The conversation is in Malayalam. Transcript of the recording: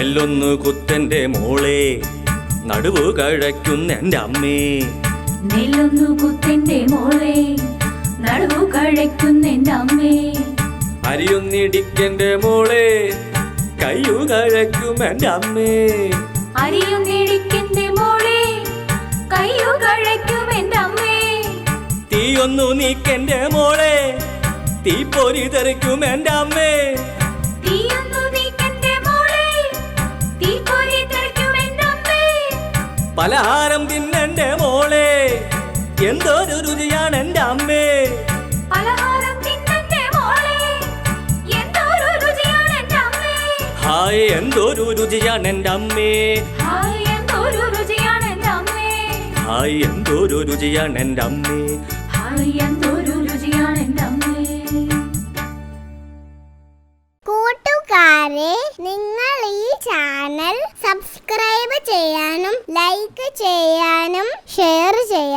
നെല്ലൊന്നു കുത്തന്റെ മോളെ നടുവ് കഴയ്ക്കുന്ന എന്റെ അമ്മേ. നെല്ലൊന്നു കുത്തന്റെ മോളെ നടുവു എന്റെ അമ്മേ. അരിയൊന്നിടിക്കന്റെ മോളെ കയ്യു കഴയ്ക്കും എന്റെ അമ്മേ. അരിയൊന്നിടിക്കന്റെ നീടിക്കിന്റെ മോളെ കയ്യു കഴയ്ക്കും എന്റെ അമ്മേ. തീയൊന്നു നീക്കന്റെ മോളെ തീപ്പൊരി തെറിക്കും എന്റെ അമ്മേ. തീയൊന്നു പലഹാരം തിന്നെന്റെ മോളെ എന്തൊരു രുചിയാണ് എന്റെ അമ്മേ. ഹായ് എന്തൊരു രുചിയാണ് എന്റെ അമ്മേ. ഹായ് എന്തൊരു രുചിയാണ് എന്റെ അമ്മേ. ഹായ് എന്തൊരു രുചിയാണ് എന്റെ അമ്മേ. ഹായ് എന്തൊരു രുചിയാണ് എന്റെ അമ്മേ. കൂട്ടുകാരെ നിങ്ങൾ ലൈക്ക് ചെയ്യാനും ഷെയർ ചെയ്യാനും